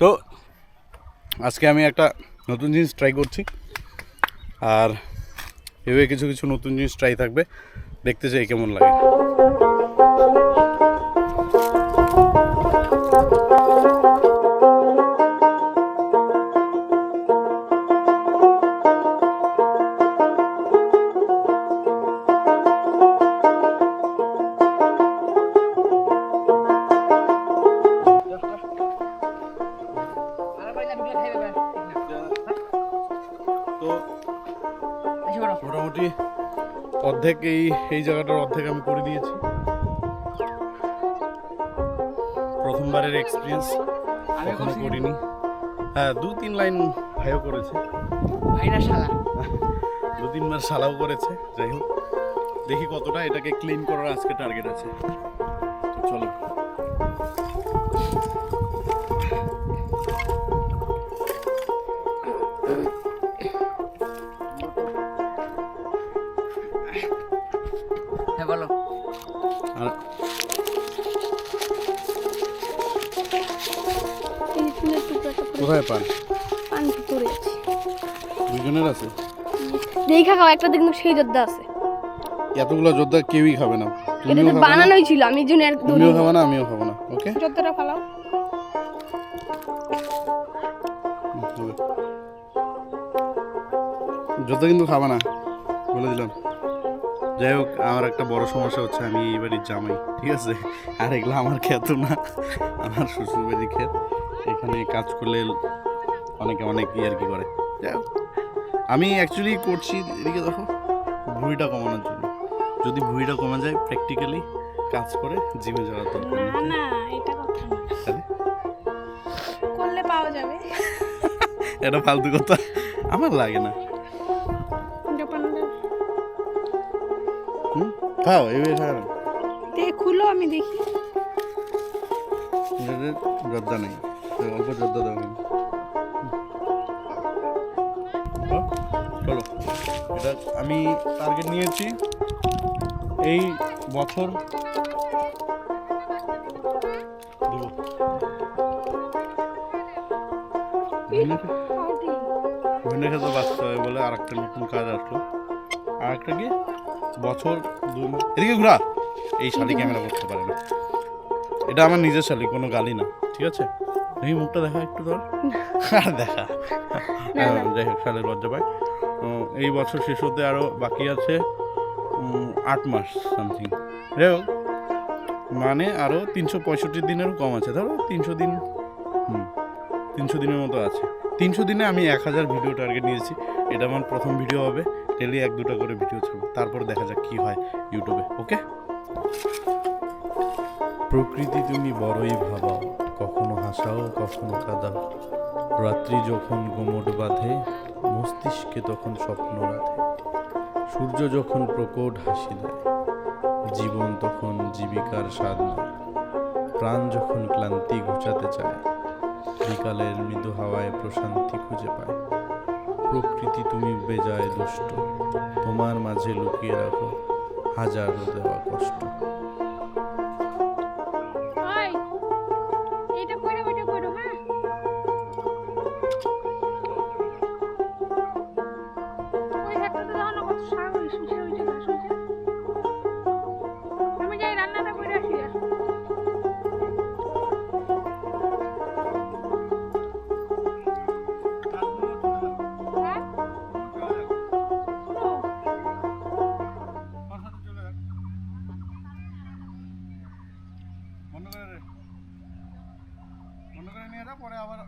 তো আজকে আমি একটা নতুন জিনিস ট্রাই করছি। আর এভাবে কিছু কিছু নতুন জিনিস ট্রাই থাকবে। দেখতে চাই কেমন লাগে। মোটামুটি অর্ধেক এই এই জায়গাটার অর্ধেক আমি করে দিয়েছি। প্রথমবারের এক্সপিরিয়েন্স কখনো করিনি। হ্যাঁ দু তিন লাইন ভাইও করেছে। ভাইরা শালা। দু তিনবার সালাও করেছে যাই হোক। দেখি কতটা এটাকে ক্লিন করার আজকে টার্গেট আছে। হ্যাঁ বলো কোথায় পান পান ভিতরে আছে দুজনের আছে দেখা খাও একটা কিন্তু সেই যোদ্ধা আছে এতগুলো যোদ্ধা কেউই খাবে না এটা তো বানানোই ছিল আমি জন্য আর তুমিও খাবে না আমিও খাব না ওকে যোদ্ধাটা ফালাও যোদ্ধা কিন্তু খাবে না বলে দিলাম যাই হোক আমার একটা বড় সমস্যা হচ্ছে আমি এই বাড়ির জামাই ঠিক আছে? আর এগুলো আমার খেত না আমার শ্বশুর বাড়ির এখানে কাজ করলে অনেকে অনেক ই আর কি করে। যাই হোক আমি অ্যাকচুয়ালি করছি এদিকে দেখো ভুঁড়িটা কমানোর জন্য। যদি ভুঁড়িটা কমে যায় প্র্যাকটিক্যালি কাজ করে জিমে যাওয়ার দরকার না না এটা কথা না। করলে পাওয়া যাবে। এটা ফালতু কথা আমার লাগে না। খাও এভাবে খাও। দে খুলো আমি দেখি। জর্দা নেই। তো অল্প জর্দা দেওয়া নেই চলো। এটা আমি টার্গেট নিয়েছি। এই বছর। ভেন্ডি খেতে বাঁচতে হবে বলে আর একটা নতুন কাজ আসলো। আর একটা কি? বছর এদিকে ঘোরা। এই শালি ক্যামেরা করতে পারে না। এটা আমার নিজের শালি কোনো গালি না। ঠিক আছে? এই মুখটা দেখা একটু ধর। আর দেখা। যাই হোক শালের লজ্জা পায়। এই বছর শেষ হতে আরও বাকি আছে আট মাস সামথিং যাই হোক মানে আরও তিনশো পঁয়ষট্টি দিনেরও কম আছে। ধরো তিনশো দিন হুম তিনশো দিনের মতো আছে। তিনশো দিনে আমি এক হাজার ভিডিও টার্গেট নিয়েছি। এটা আমার প্রথম ভিডিও হবে। ডেলি এক দুটো করে ভিডিও ছাড়বো। তারপর দেখা যাক কী হয় ইউটিউবে ওকে প্রকৃতি তুমি বড়ই ভাবাও কখনো হাসাও, কখনো কাঁদাও। রাত্রি যখন গোমট বাঁধে, মস্তিষ্কে তখন স্বপ্ন রাধে। সূর্য যখন প্রকট হাসি দেয়, জীবন তখন জীবিকার স্বাদ প্রাণ যখন ক্লান্তি বিকালের মৃদু হাওয়ায় প্রশান্তি খুঁজে পায়। প্রকৃতি তুমি বেজায় দুষ্ট। তোমার মাঝে লুকিয়ে রাখো হাজার দেওয়া কষ্ট। এটা করো হ্যাঁ? পরে আবার